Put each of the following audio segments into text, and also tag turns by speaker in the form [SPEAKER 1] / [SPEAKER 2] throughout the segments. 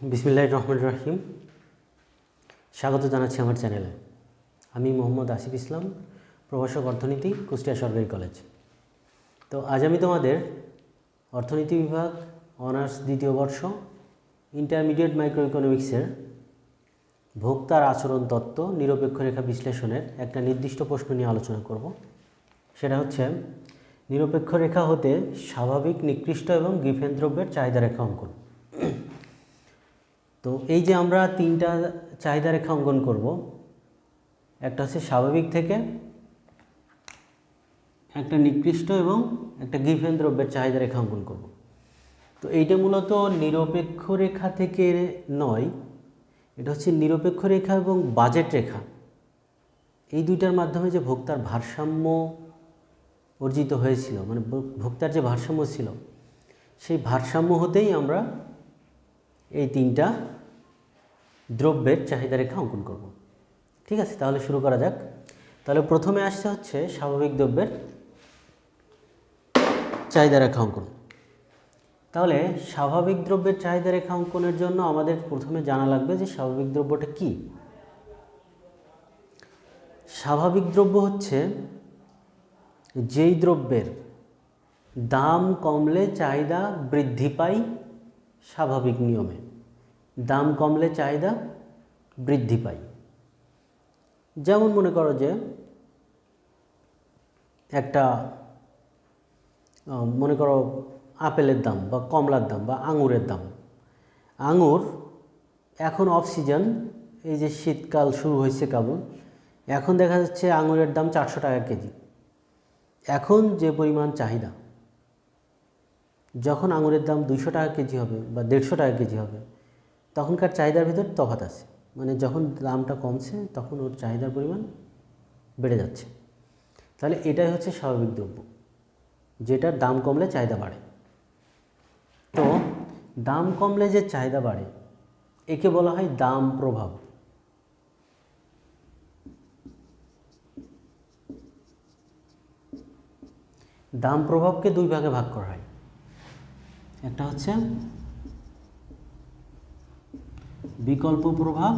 [SPEAKER 1] বিসমিল্লাহ রহমান রাহিম। স্বাগত জানাচ্ছি আমার চ্যানেলে। আমি মোহাম্মদ আসিফ ইসলাম, প্রভাষক অর্থনীতি, কুষ্টিয়া সরকারি কলেজ। তো আজ আমি তোমাদের অর্থনীতি বিভাগ, অনার্স দ্বিতীয় বর্ষ, ইন্টারমিডিয়েট মাইক্রো ইকোনমিক্সের ভোক্তার আচরণ তত্ত্ব নিরপেক্ষ রেখা বিশ্লেষণের একটা নির্দিষ্ট প্রশ্ন নিয়ে আলোচনা করব। সেটা হচ্ছে নিরপেক্ষ রেখা হতে স্বাভাবিক, নিকৃষ্ট এবং গিফেন দ্রব্যের চাহিদা রেখা অঙ্কন। তো এই যে আমরা তিনটা চাহিদা রেখা অঙ্কন করব, একটা হচ্ছে স্বাভাবিক থেকে, একটা নিকৃষ্ট এবং একটা গিফেন দ্রব্যের চাহিদা রেখা অঙ্কন করব। তো এইটা মূলত নিরপেক্ষ রেখা থেকে নয়, এটা হচ্ছে নিরপেক্ষ রেখা এবং বাজেট রেখা। এই দুইটার মাধ্যমে যে ভোক্তার ভারসাম্য অর্জিত হয়েছিল মানে ভোক্তার যে ভারসাম্য ছিল, সেই ভারসাম্য হতেই আমরা এই তিনটা দ্রব্যের চাহিদা রেখা অঙ্কন করব। ঠিক আছে, তাহলে শুরু করা যাক। তাহলে প্রথমে আসছে হচ্ছে স্বাভাবিক দ্রব্যের চাহিদা রেখা অঙ্কন। তাহলে স্বাভাবিক দ্রব্যের চাহিদা রেখা অঙ্কনের জন্য আমাদের প্রথমে জানা লাগবে যে স্বাভাবিক দ্রব্যটা কি। স্বাভাবিক দ্রব্য হচ্ছে যেই দ্রব্যের দাম কমলে চাহিদা বৃদ্ধি পায় স্বাভাবিক নিয়মে। দাম কমলে চাহিদা বৃদ্ধি পায়। যেমন মনে করো যে, একটা মনে করো আপেলের দাম বা কমলার দাম বা আঙুরের দাম। আঙুর এখন অফ সিজন এই যে শীতকাল শুরু হয়েছে কেবল, এখন দেখা যাচ্ছে আঙুরের দাম চারশো টাকা কেজি। এখন যে পরিমাণ চাহিদা, যখন আঙুরের দাম দুইশো টাকা কেজি হবে বা দেড়শো টাকা কেজি হবে তখনকার চাহিদার ভিতর তফাৎ আছে। মানে যখন দামটা কমছে, তখন ওর চাহিদার পরিমাণ বেড়ে যাচ্ছে। তাহলে এটাই হচ্ছে স্বাভাবিক দ্রব্য। যেটার দাম কমলে চাহিদা বাড়ে। তো দাম কমলে যে চাহিদা বাড়ে, একে বলা হয় দাম প্রভাব। দাম প্রভাবকে দুই ভাগে ভাগ করা হয়। একটা হচ্ছে বিকল্প প্রভাব।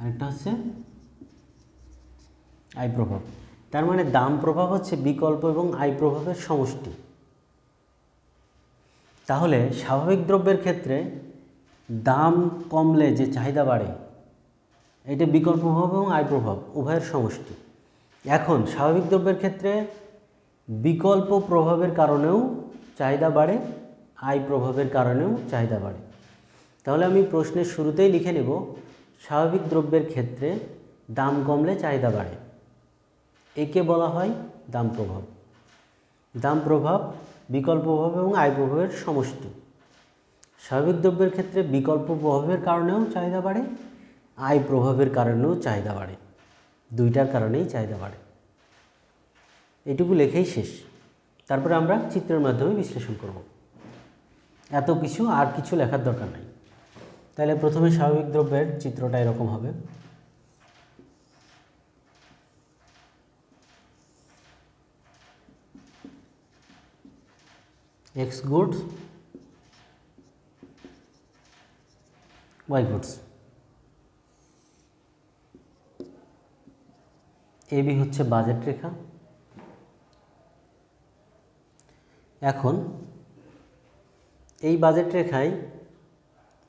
[SPEAKER 1] আরেকটা হচ্ছে আয় প্রভাব। তার মানে দাম প্রভাব হচ্ছে বিকল্প এবং আয় প্রভাবের সমষ্টি। তাহলে স্বাভাবিক দ্রব্যের ক্ষেত্রে দাম কমলে যে চাহিদা বাড়ে, এটা বিকল্প প্রভাব এবং আয় প্রভাব, উভয়ের সমষ্টি। এখন স্বাভাবিক দ্রব্যের ক্ষেত্রে বিকল্প প্রভাবের কারণেও চাহিদা বাড়ে আয় প্রভাবের কারণেও চাহিদা বাড়ে। তাহলে আমি প্রশ্নের শুরুতেই লিখে নেব, স্বাভাবিক দ্রব্যের ক্ষেত্রে দাম কমলে চাহিদা বাড়ে। একে বলা হয় দাম প্রভাব। দাম প্রভাব বিকল্প প্রভাব এবং আয় প্রভাবের সমষ্টি। স্বাভাবিক দ্রব্যের ক্ষেত্রে বিকল্প প্রভাবের কারণেও চাহিদা বাড়ে, আয় প্রভাবের কারণেও চাহিদা বাড়ে। দুইটার কারণেই চাহিদা বাড়ে। এটুকু লেখেই শেষ। তারপরে আমরা চিত্রের মাধ্যমে বিশ্লেষণ করব। এত কিছু আর কিছু লেখার দরকার নাই। তাহলে প্রথমে স্বাভাবিক দ্রব্যের চিত্রটা এরকম হবে। X goods Y goods AB হচ্ছে বাজেট রেখা। এখন এই বাজেট রেখায়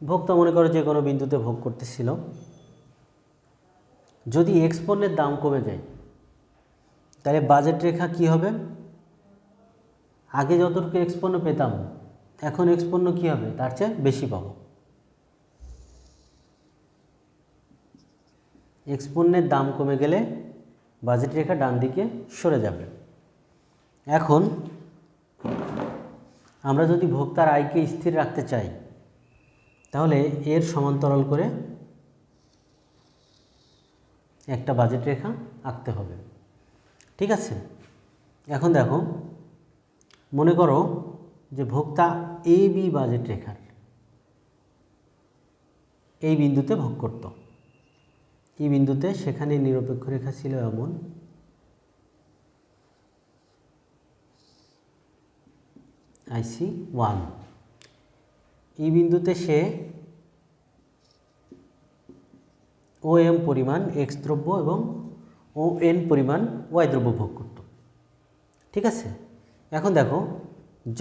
[SPEAKER 1] ভোক্তা মনে করে যে কোনো বিন্দুতে ভোগ করতেছিল। যদি এক্স পণ্যের দাম কমে যায়, তাহলে বাজেট রেখা কি হবে? আগে যতটুকু এক্স পণ্য পেতাম, এখন এক্স পণ্য কী হবে? তার চেয়ে বেশি পাবো। এক্স পণ্যের দাম কমে গেলে বাজেট রেখা ডান দিকে সরে যাবে। এখন আমরা যদি ভোক্তার আয়কে স্থির রাখতে চাই, তাহলে এর সমান্তরাল করে একটা বাজেট রেখা আঁকতে হবে। ঠিক আছে? এখন দেখো, মনে করো যে ভোক্তা এ বি বাজেট রেখার এই বিন্দুতে ভোগ করত। এই বিন্দুতে সেখানে নিরপেক্ষ রেখা ছিল এমন আইসি ওয়ান ই বিন্দুতে সে ও এম পরিমাণ এক্স দ্রব্য এবং ও এন পরিমাণ ওয়াই দ্রব্য ভোগ করত। ঠিক আছে? এখন দেখো,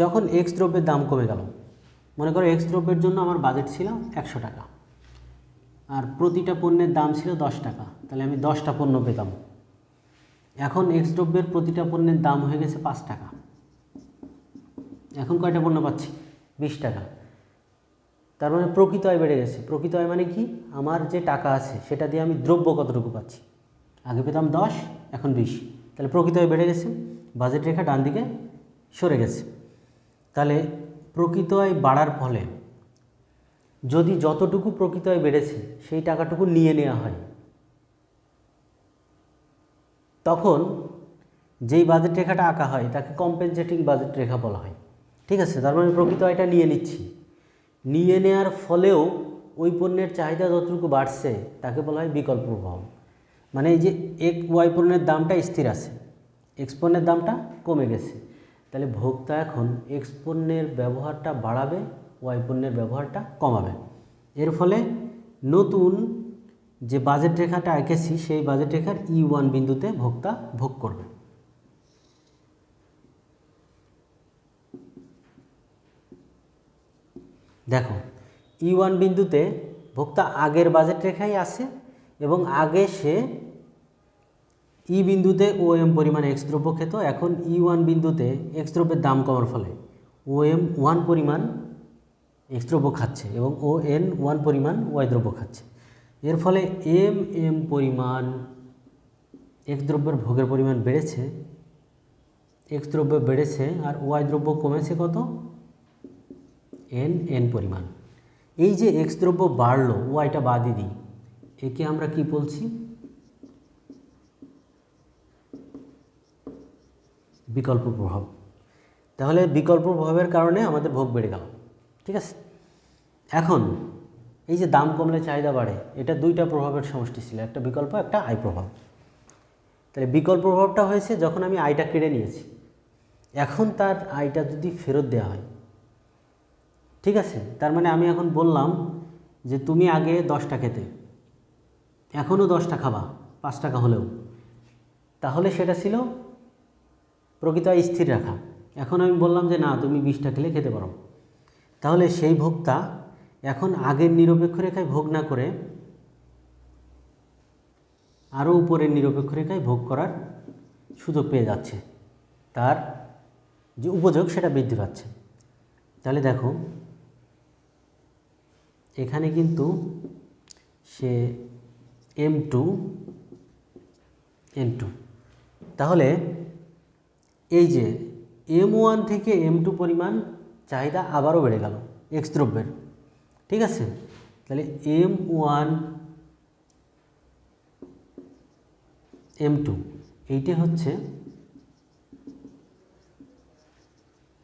[SPEAKER 1] যখন এক্স দ্রব্যের দাম কমে গেল, মনে করো এক্স দ্রব্যের জন্য আমার বাজেট ছিল একশো টাকা, আর প্রতিটা পণ্যের দাম ছিল দশ টাকা, তাহলে আমি দশটা পণ্য পেতাম। এখন এক্স দ্রব্যের প্রতিটা পণ্যের দাম হয়ে গেছে পাঁচ টাকা। এখন কয়টা পণ্য পাচ্ছি? বিশ টাকা। তার মানে প্রকৃত আয় বেড়ে গেছে। প্রকৃত আয় মানে কি? আমার যে টাকা আছে, সেটা দিয়ে আমি দ্রব্য কতটুকু পাচ্ছি? আগে পেতাম দশ, এখন বিশ। তাহলে প্রকৃত আয় বেড়ে গেছে বাজেট রেখা ডান দিকে সরে গেছে। তাহলে প্রকৃত আয় বাড়ার ফলে যদি যতটুকু প্রকৃত আয় বেড়েছে, সেই টাকাটুকু নিয়ে নেওয়া হয়। তখন যেই বাজেট রেখাটা আঁকা হয়, তাকে কম্পেনসেটিং বাজেট রেখা বলা হয়। ঠিক আছে, তার মানে প্রকৃত আয়টা নিয়ে নিচ্ছি। নিয়ে নেওয়ার ফলেও ওই পণ্যের চাহিদা যতটুকু বাড়ছে, তাকে বলা হয় বিকল্প প্রভাব মানে এই যে এক ওয়াই পণ্যের দামটা স্থির আছে এক্স পণ্যের দামটা কমে গেছে। তাহলে ভোক্তা এখন এক্স পণ্যের ব্যবহারটা বাড়াবে ওয়াই পণ্যের ব্যবহারটা কমাবে। এর ফলে নতুন যে বাজেট রেখাটা এঁকেছি, সেই বাজেট রেখার ই ওয়ান বিন্দুতে ভোক্তা ভোগ করবে। দেখো ই ওয়ান বিন্দুতে ভোক্তা আগের বাজেট রেখাই আছে এবং আগে সে ই বিন্দুতে ও এম পরিমাণ এক্স দ্রব্য খেত, এখন ই ওয়ান বিন্দুতে এক্স দ্রব্যের দাম কমার ফলে ও এম ওয়ান পরিমাণ এক্স দ্রব্য খাচ্ছে এবং ও এন ওয়ান পরিমাণ ওয়াই দ্রব্য খাচ্ছে। এর ফলে এম এম পরিমাণ এক্স দ্রব্যের ভোগের পরিমাণ বেড়েছে এক্স দ্রব্য বেড়েছে আর ওয়াই দ্রব্য কমেছে কত? এন এন পরিমাণ। এই যে এক্স দ্রব্য বাড়লো ওয়াইটা বাদই দিই। একে আমরা কি বলছি? বিকল্প প্রভাব। তাহলে বিকল্প প্রভাবের কারণে আমাদের ভোগ বেড়ে গেল। ঠিক আছে? এখন, এই যে দাম কমলে চাহিদা বাড়ে, এটা দুইটা প্রভাবের সমষ্টি ছিল। একটা বিকল্প, একটা আয় প্রভাব। তাহলে বিকল্প প্রভাবটা হয়েছে যখন আমি আয়টা কেড়ে নিয়েছি। এখন তার আয়টা যদি ফেরত দেওয়া হয় ঠিক আছে? তার মানে আমি এখন বললাম যে তুমি আগে দশটা খেতে। এখনও দশটা খাবা, পাঁচ টাকা হলেও। তাহলে সেটা ছিল প্রকৃত স্থির রাখা। এখন আমি বললাম যে না, তুমি বিশটা খেলে খেতে পারো। তাহলে সেই ভোক্তা এখন আগের নিরপেক্ষ রেখায় ভোগ না করে আরও উপরের নিরপেক্ষ রেখায় ভোগ করার সুযোগ পেয়ে যাচ্ছে। তার যে উপযোগ সেটা বৃদ্ধি পাচ্ছে। তাহলে দেখো এখানে কিন্তু সে এম টু এম টু তাহলে এই যে এম ওয়ান থেকে এম টু পরিমাণ চাহিদা আবারও বেড়ে গেল এক্স দ্রব্যের। ঠিক আছে? তাহলে এম ওয়ান এম টু এইটি হচ্ছে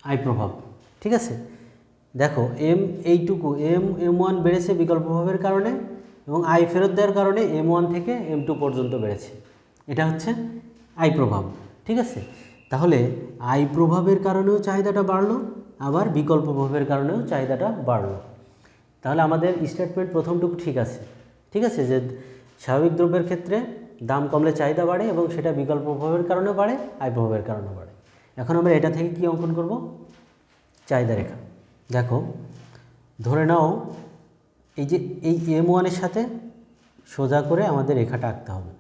[SPEAKER 1] আই প্রভাব। ঠিক আছে? দেখো এম এইটুকু এম এম ওয়ান বেড়েছে বিকল্প প্রভাবের কারণে এবং আই ফেরত দেওয়ার কারণে এম ওয়ান থেকে এম টু পর্যন্ত বেড়েছে। এটা হচ্ছে আই প্রভাব, ঠিক আছে? তাহলে আই প্রভাবের কারণেও চাহিদাটা বাড়লো, আবার বিকল্প প্রভাবের কারণেও চাহিদাটা বাড়লো। তাহলে আমাদের স্টেটমেন্ট প্রথমটুকু ঠিক আছে ঠিক আছে? যে স্বাভাবিক দ্রব্যের ক্ষেত্রে দাম কমলে চাহিদা বাড়ে এবং সেটা বিকল্প প্রভাবের কারণে বাড়ে আয় প্রভাবের কারণে বাড়ে। এখন আমরা এটা থেকে কি অঙ্কন করব? চাহিদা রেখা। দেখো, ধরে নাও, এই যে এই এম ওয়ানের সাথে সোজা করে আমাদের রেখাটা আঁকতে হবে।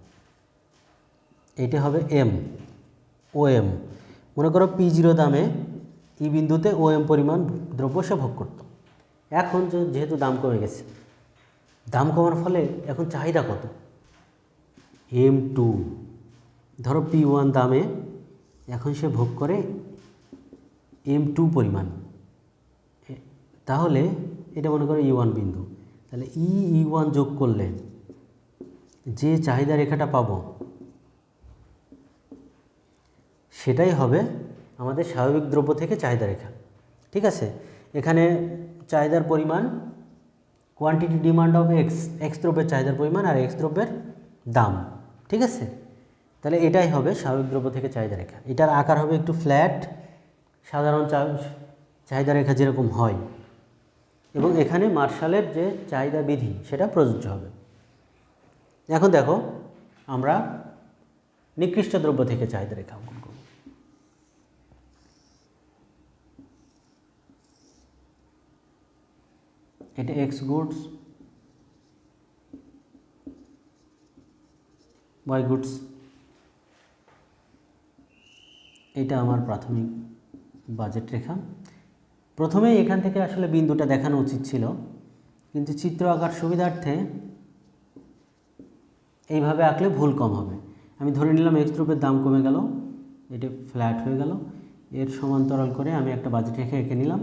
[SPEAKER 1] এইটা হবে এম ও এম মনে করো পি জিরো দামে ই বিন্দুতে ও এম পরিমাণ দ্রব্য সে ভোগ করত। এখন যেহেতু দাম কমে গেছে, দাম কমার ফলে এখন চাহিদা কত? এম টু ধরো পি ওয়ান দামে এখন সে ভোগ করে এম টু পরিমাণ। তাহলে এটা মনে করো ই ওয়ান বিন্দু। তাহলে ই ই ওয়ান যোগ করলে যে চাহিদা রেখাটা পাবো, সেটাই হবে আমাদের স্বাভাবিক দ্রব্য থেকে চাহিদা রেখা। ঠিক আছে? এখানে চাহিদার পরিমাণ quantity demand of X X দ্রব্যের চাহিদার পরিমাণ আর এক্স দ্রব্যের দাম। ঠিক আছে? তাহলে এটাই হবে স্বাভাবিক দ্রব্য থেকে চাহিদা রেখা। এটার আকার হবে একটু ফ্ল্যাট সাধারণ চাহিদা রেখা যেরকম হয়। এবং এখানে মার্শালের যে চাহিদা বিধি, সেটা প্রযোজ্য হবে। এখন দেখো, আমরা নিকৃষ্ট দ্রব্য থেকে চাহিদা রেখা অঙ্কন করব। এটা এক্স গুডস ওয়াই গুডস এটা আমার প্রাথমিক বাজেট রেখা। প্রথমে এখান থেকে আসলে বিন্দুটা দেখানো উচিত ছিল। কিন্তু চিত্র আঁকার সুবিধার্থে এইভাবে আঁকলে ভুল কম হবে। আমি ধরে নিলাম এক্স দ্রব্যের দাম কমে গেল, এটি ফ্ল্যাট হয়ে গেল। এর সমান্তরাল করে আমি একটা বাজেট রেখে এঁকে নিলাম।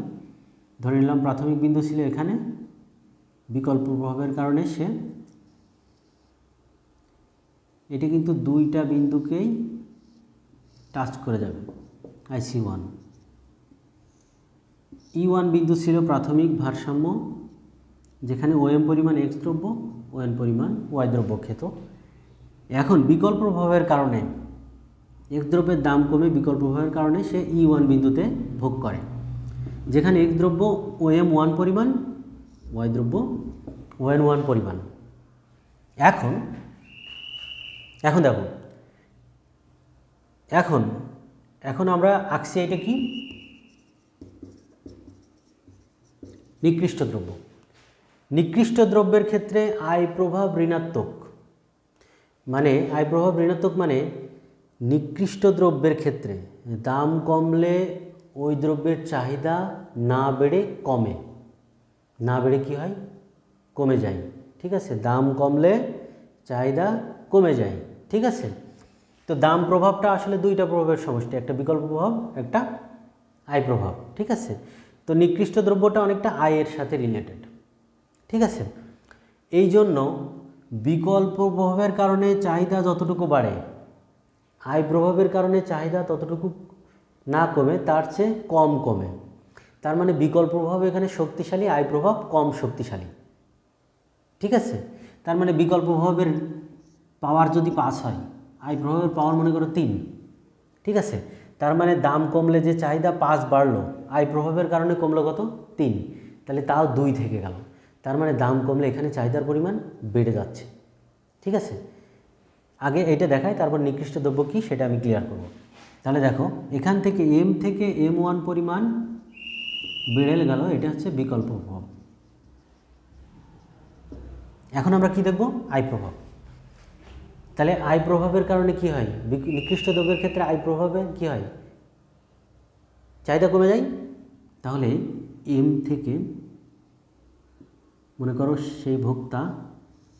[SPEAKER 1] ধরে নিলাম প্রাথমিক বিন্দু ছিল এখানে, বিকল্প প্রভাবের কারণে সে এটি কিন্তু দুইটা বিন্দুকেই টাচ করে যাবে আইসি ওয়ান ই ওয়ান বিন্দু ছিল প্রাথমিক ভারসাম্য, যেখানে ওএম পরিমাণ এক্স দ্রব্য ওএন পরিমাণ ওয়াই দ্রব্য খেত। এখন বিকল্প প্রভাবের কারণে এক দ্রব্যের দাম কমে বিকল্প প্রভাবের কারণে সে ই ওয়ান বিন্দুতে ভোগ করে, যেখানে এক দ্রব্য ওএম ওয়ান পরিমাণ ওয়াই দ্রব্য ওএন ওয়ান পরিমাণ। এখন এখন দেখো, এখন এখন আমরা আঁকছি এটা কি? নিকৃষ্ট দ্রব্য। নিকৃষ্ট দ্রব্যের ক্ষেত্রে আয় প্রভাব ঋণাত্মক। মানে আয় প্রভাব ঋণাত্মক মানে নিকৃষ্ট দ্রব্যের ক্ষেত্রে দাম কমলে ওই দ্রব্যের চাহিদা না বেড়ে কমে। না বেড়ে কি হয়? কমে যায়। ঠিক আছে? দাম কমলে চাহিদা কমে যায়। ঠিক আছে? তো দাম প্রভাবটা আসলে দুইটা প্রভাবের সমষ্টি, একটা বিকল্প প্রভাব, একটা আয় প্রভাব। ঠিক আছে? তো নিকৃষ্ট দ্রব্যটা অনেকটা আয়ের সাথে রিলেটেড ঠিক আছে? এই জন্য বিকল্প প্রভাবের কারণে চাহিদা যতটুকু বাড়ে, আয় প্রভাবের কারণে চাহিদা ততটুকু না কমে, তার চেয়ে কম কমে। তার মানে বিকল্প প্রভাব এখানে শক্তিশালী, আয় প্রভাব কম শক্তিশালী। ঠিক আছে? তার মানে বিকল্প প্রভাবের পাওয়ার যদি পাঁচ হয়, আয় প্রভাবের পাওয়ার মনে করো তিন, ঠিক আছে? তার মানে দাম কমলে যে চাহিদা পাঁচ বাড়লো, আয় প্রভাবের কারণে কমলো কত? তিন। তাহলে তাও দুই থেকে গেল। তার মানে দাম কমলে এখানে চাহিদার পরিমাণ বেড়ে যাচ্ছে। ঠিক আছে? আগে এটা দেখাই, তারপর নিকৃষ্ট দ্রব্য কী সেটা আমি ক্লিয়ার করব। তাহলে দেখো, এখান থেকে এম থেকে এম ওয়ান পরিমাণ বেড়ে গেল, এটা হচ্ছে বিকল্প প্রভাব। এখন আমরা কি দেখব? আয় প্রভাব। তাহলে আয় প্রভাবের কারণে কি হয়? নিকৃষ্ট দ্রব্যের ক্ষেত্রে আয় প্রভাবে কি হয়? চাহিদা কমে যায়? তাহলে এম থেকে মনে করো সেই ভোক্তা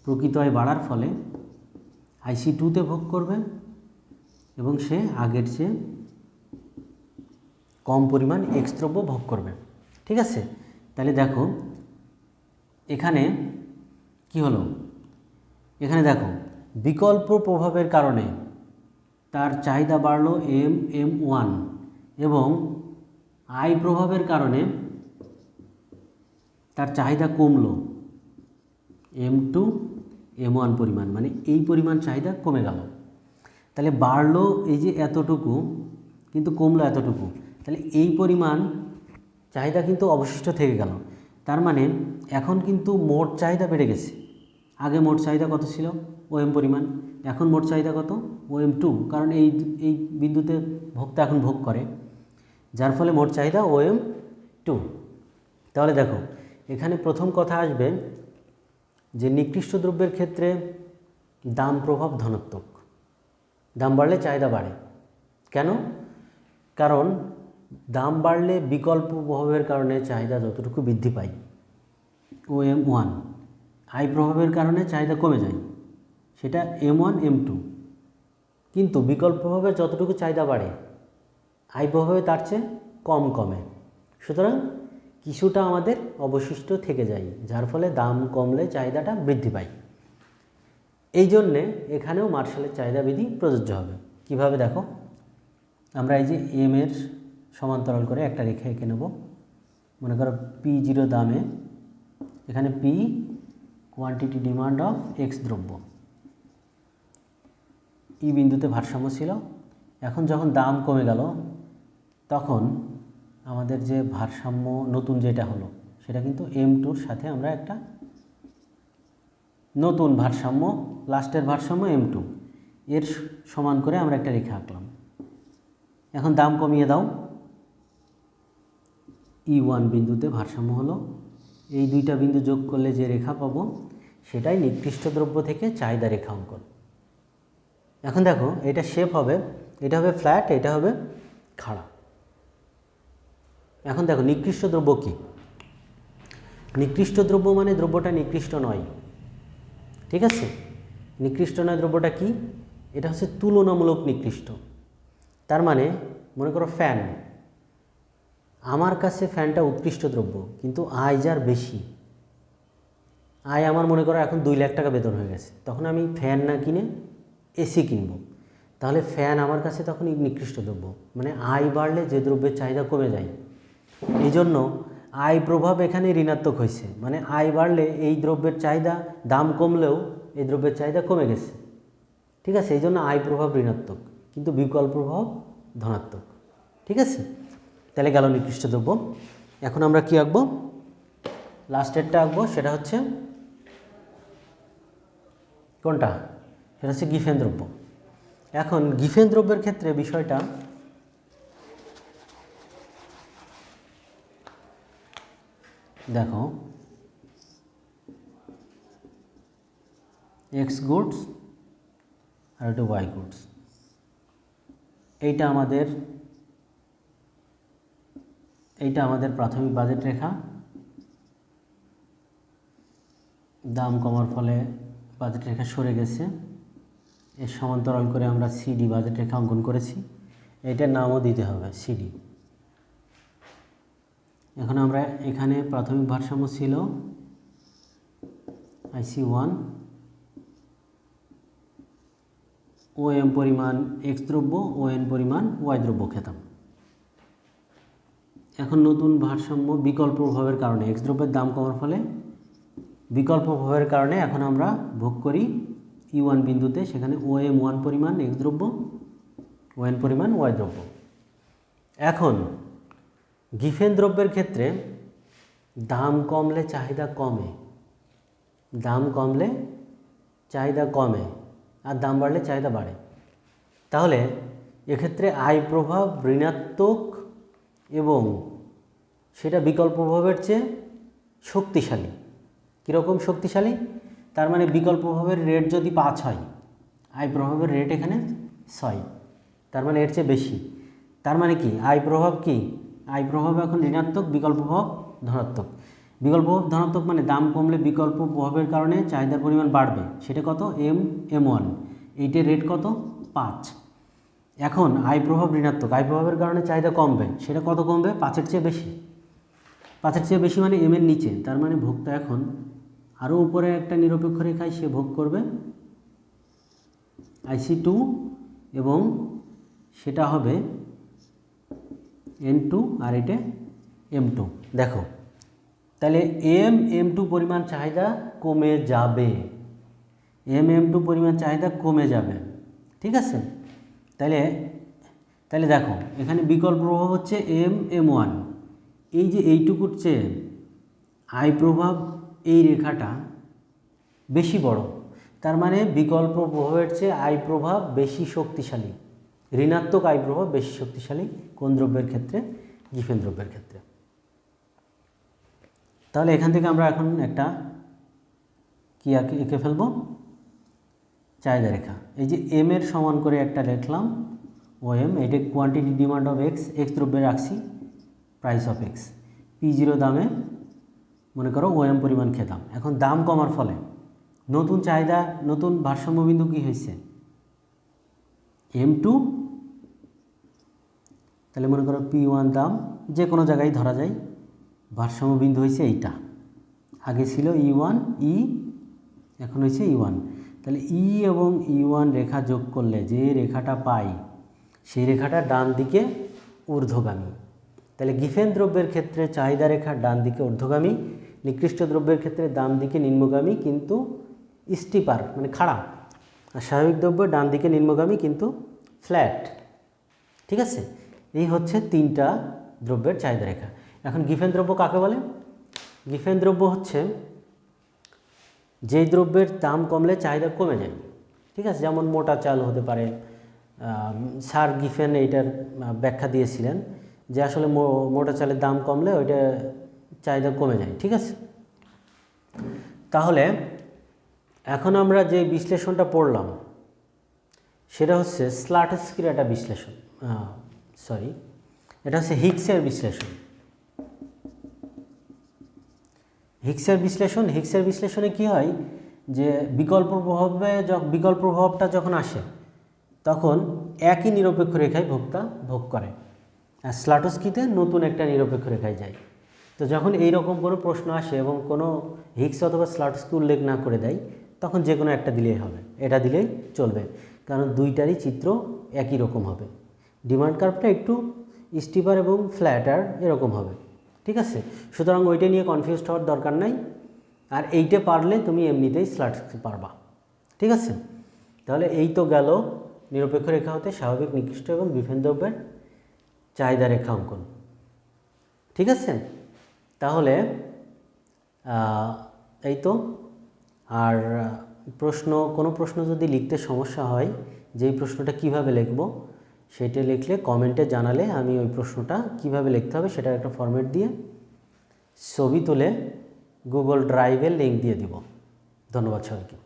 [SPEAKER 1] প্রকৃত আয় বাড়ার ফলে আইসি টুতে ভোগ করবে এবং সে আগের চেয়ে কম পরিমাণ এক্স দ্রব্য ভোগ করবে। ঠিক আছে? তাহলে দেখো, এখানে কি হলো? এখানে দেখো বিকল্প প্রভাবের কারণে তার চাহিদা বাড়ল এম এম ওয়ান এবং আই প্রভাবের কারণে তার চাহিদা কমল। এম টু এম ওয়ান পরিমাণ মানে এই পরিমাণ চাহিদা কমে গেল। তাহলে বাড়লো এই যে এতটুকু, কিন্তু কমলো এতটুকু, তাহলে এই পরিমাণ চাহিদা কিন্তু অবশিষ্ট থেকে গেল। তার মানে এখন কিন্তু মোট চাহিদা বেড়ে গেছে। আগে মোট চাহিদা কত ছিল? ও এম পরিমাণ। এখন মোট চাহিদা কত? ও এম টু কারণ এই এই বিন্দুতে ভোক্তা এখন ভোগ করে। যার ফলে মোট চাহিদা ও এম টু তাহলে দেখো, এখানে প্রথম কথা আসবে যে নিকৃষ্ট দ্রব্যের ক্ষেত্রে দাম প্রভাব ধনাত্মক। দাম বাড়লে চাহিদা বাড়ে। কেন? কারণ দাম বাড়লে বিকল্প প্রভাবের কারণে চাহিদা যতটুকু বৃদ্ধি পায়। ও এম ওয়ান আই প্রভাবের কারণে চাহিদা কমে যায়। সেটা এম ওয়ান এম টু কিন্তু বিকল্পভাবে যতটুকু চাহিদা বাড়ে আই প্রভাবে তার চেয়ে কম কমে। সুতরাং কিছুটা আমাদের অবশিষ্ট থেকে যায়, যার ফলে দাম কমলে চাহিদাটা বৃদ্ধি পায়। এই জন্যে এখানেও মার্শালের চাহিদা বিধি প্রযোজ্য হবে। কীভাবে দেখো? আমরা এই যে এম এর সমান্তরাল করে একটা রেখা এঁকে নেব। মনে করো পি জিরো দামে, এখানে P quantity demand of X দ্রব্য। ই বিন্দুতে ভারসাম্য ছিল। এখন যখন দাম কমে গেল, তখন আমাদের যে ভারসাম্য নতুন যেটা হলো, সেটা কিন্তু এম টুর সাথে আমরা একটা নতুন ভারসাম্য লাস্টের ভারসাম্য এম টু এর সমান করে আমরা একটা রেখা আঁকলাম। এখন দাম কমিয়ে দাও। ই ওয়ান বিন্দুতে ভারসাম্য হলো। এই দুইটা বিন্দু যোগ করলে যে রেখা পাবো, সেটাই নিকৃষ্ট দ্রব্য থেকে চাহিদা রেখা অঙ্কন। এখন দেখো, এটা শেপ হবে, এটা হবে ফ্ল্যাট এটা হবে খাড়া। এখন দেখো, নিকৃষ্ট দ্রব্য কী? নিকৃষ্ট দ্রব্য মানে দ্রব্যটা নিকৃষ্ট নয়। ঠিক আছে? নিকৃষ্ট নয় দ্রব্যটা কি? এটা হচ্ছে তুলনামূলক নিকৃষ্ট। তার মানে মনে করো ফ্যান আমার কাছে ফ্যানটা উৎকৃষ্ট দ্রব্য, কিন্তু আয় যার বেশি। আয় আমার মনে করো এখন দুই লাখ টাকা বেতন হয়ে গেছে। তখন আমি ফ্যান না কিনে এসি কিনবো। তাহলে ফ্যান আমার কাছে তখন নিকৃষ্ট দ্রব্য। মানে আয় বাড়লে যে দ্রব্যের চাহিদা কমে যায়। এই জন্য আয় প্রভাব এখানে ঋণাত্মক হয়েছে। মানে আয় বাড়লে এই দ্রব্যের চাহিদা, দাম কমলেও এই দ্রব্যের চাহিদা কমে গেছে। ঠিক আছে? এই জন্য আয় প্রভাব ঋণাত্মক। কিন্তু বিকল্প প্রভাব ধনাত্মক। ঠিক আছে? তাহলে গেল নিকৃষ্ট দ্রব্য। এখন আমরা কি আঁকবো? লাস্টেরটা আঁকবো, সেটা হচ্ছে কোনটা? সেটা হচ্ছে গিফেন দ্রব্য এখন গিফেন দ্রব্যের ক্ষেত্রে বিষয়টা দেখো, এক্স গুডস আর একটা ওয়াই গুডস। এইটা আমাদের এইটা আমাদের প্রাথমিক বাজেট রেখা। দাম কমার ফলে বাজেট রেখা সরে গেছে। এর সমান্তরাল করে আমরা সিডি বাজেট রেখা অঙ্কন করেছি। এটার নামও দিতে হবে সিডি এখন আমরা এখানে প্রাথমিক ভারসাম্য ছিল আইসি ওয়ান ও এম পরিমাণ এক্স দ্রব্য ও এন পরিমাণ ওয়াই দ্রব্য খেতাম। এখন নতুন ভারসাম্য বিকল্প প্রভাবের কারণে এক্স দ্রব্যের দাম কমার ফলে বিকল্প প্রভাবের কারণে এখন আমরা ভোগ করি ই ওয়ান বিন্দুতে সেখানে ও এম ওয়ান পরিমাণ এক্স দ্রব্য ও এন পরিমাণ ওয়াই দ্রব্য। এখন, গিফেন দ্রব্যের ক্ষেত্রে দাম কমলে চাহিদা কমে, দাম কমলে চাহিদা কমে, আর দাম বাড়লে চাহিদা বাড়ে। তাহলে এক্ষেত্রে আয় প্রভাব ঋণাত্মক এবং সেটা বিকল্প প্রভাবের চেয়ে শক্তিশালী। কীরকম শক্তিশালী? তার মানে বিকল্প প্রভাবের রেট যদি পাঁচ হয় আয় প্রভাবের রেট এখানে ছয়, তার মানে এর চেয়ে বেশি। তার মানে কি? আয় প্রভাব কি? আয় প্রভাব এখন ঋণাত্মক বিকল্প প্রভাব ধনাত্মক। বিকল্প প্রভাব ধনাত্মক মানে দাম কমলে বিকল্প প্রভাবের কারণে চাহিদার পরিমাণ বাড়বে। সেটা কত? এম এম ওয়ান এইটের রেট কত? পাঁচ। এখন আয় প্রভাব ঋণাত্মক। আয় প্রভাবের কারণে চাহিদা কমবে। সেটা কত কমবে? পাঁচের চেয়ে বেশি। পাঁচের চেয়ে বেশি মানে এম এর নিচে। তার মানে ভোক্তা এখন আরও উপরে একটা নিরপেক্ষ রেখায় সে ভোগ করবে। আইসি টু এবং সেটা হবে এন টু আর এটা এম টু দেখো, তাহলে এম এম টু পরিমাণ চাহিদা কমে যাবে। এম এম টু পরিমাণ চাহিদা কমে যাবে। ঠিক আছে? তাহলে তাহলে দেখো, এখানে বিকল্প প্রভাব হচ্ছে এম এম ওয়ান এই যে এইটুকুর চেয়ে আয় প্রভাব এই রেখাটা বেশি বড়। তার মানে বিকল্প প্রভাবের চেয়ে আয় প্রভাব বেশি শক্তিশালী। ঋণাত্মক আয় প্রভাব বেশি শক্তিশালী কোন দ্রব্যের ক্ষেত্রে? গিফেন দ্রব্যের ক্ষেত্রে। তাহলে এখান থেকে আমরা এখন একটা কি এঁকে ফেলব? চাহিদা রেখা। এই যে এম এর সমান করে একটা লিখলাম ও এম এটা quantity demand of X X দ্রব্যে রাখছি price of X P zero দামে মনে করো ও এম পরিমাণ খেতাম। এখন দাম কমার ফলে নতুন চাহিদা, নতুন ভারসাম্য বিন্দু কী হয়েছে এম টু তাহলে মনে করো পি ওয়ান দাম যে কোনো জায়গায় ধরা যায়, ভারসাম্য বিন্দু হয়েছে এইটা। আগে ছিল ই ওয়ান ই এখন হয়েছে ই ওয়ান তাহলে ই এবং ই ওয়ান রেখা যোগ করলে যে রেখাটা পাই, সেই রেখাটা ডান দিকে ঊর্ধ্বগামী। তাহলে গিফেন দ্রব্যের ক্ষেত্রে চাহিদা রেখার ডান দিকে ঊর্ধ্বগামী নিকৃষ্ট দ্রব্যের ক্ষেত্রে ডান দিকে নিম্নগামী কিন্তু স্টিপার মানে খাড়া। আর স্বাভাবিক দ্রব্য ডান দিকে নিম্নগামী কিন্তু ফ্ল্যাট। ঠিক আছে? এই হচ্ছে তিনটা দ্রব্যের চাহিদা রেখা এখন গিফেন দ্রব্য কাকে বলে? গিফেন দ্রব্য হচ্ছে যেই দ্রব্যের দাম কমলে চাহিদা কমে যায়। ঠিক আছে? যেমন মোটা চাল হতে পারে স্যার গিফেন এইটার ব্যাখ্যা দিয়েছিলেন যে আসলে মোটা চালের দাম কমলে ওইটা চাহিদা কমে যায়, ঠিক আছে? তাহলে এখন আমরা যে বিশ্লেষণটা পড়লাম, সেটা হচ্ছে স্লাটস্কির একটা বিশ্লেষণ সরি এটা হচ্ছে হিক্সের বিশ্লেষণ। হিক্সের বিশ্লেষণ, হিক্সের বিশ্লেষণে কি হয় যে বিকল্প প্রভাবে যখন বিকল্প প্রভাবটা যখন আসে, তখন একই নিরপেক্ষ রেখায় ভোক্তা ভোগ করে। আর স্লাটস্কিতে নতুন একটা নিরপেক্ষ রেখায় যায়। তো যখন এই রকম কোনো প্রশ্ন আসে এবং কোনো হিক্স অথবা স্লাটস্কি উল্লেখ না করে দেয়, তখন যে কোনো একটা দিলেই হবে। এটা দিলেই চলবে। কারণ দুইটারই চিত্র একই রকম হবে। ডিমান্ড কার্ভটা একটু স্টিপার এবং ফ্ল্যাটার এরকম হবে। ঠিক আছে? সুতরাং ওইটা নিয়ে কনফিউজড হওয়ার দরকার নাই। আর এইটা পারলে তুমি এমনিতেই স্লাট পারবা। ঠিক আছে? তাহলে এই তো গেল নিরপেক্ষ রেখা হতে স্বাভাবিক, নিকৃষ্ট এবং বিভিন্ন দ্রব্যের চাহিদা রেখা অঙ্কন। ঠিক আছে? তাহলে এই তো। আর প্রশ্ন, কোনো প্রশ্ন যদি লিখতে সমস্যা হয়, যেই প্রশ্নটা কীভাবে লিখব, সেটা লিখলে কমেন্টে জানালে আমি ওই প্রশ্নটা কীভাবে লিখতে হবে সেটার একটা ফরম্যাট দিয়ে ছবি তুলে গুগল ড্রাইভের লিঙ্ক দিয়ে দিব। ধন্যবাদ সবাইকে।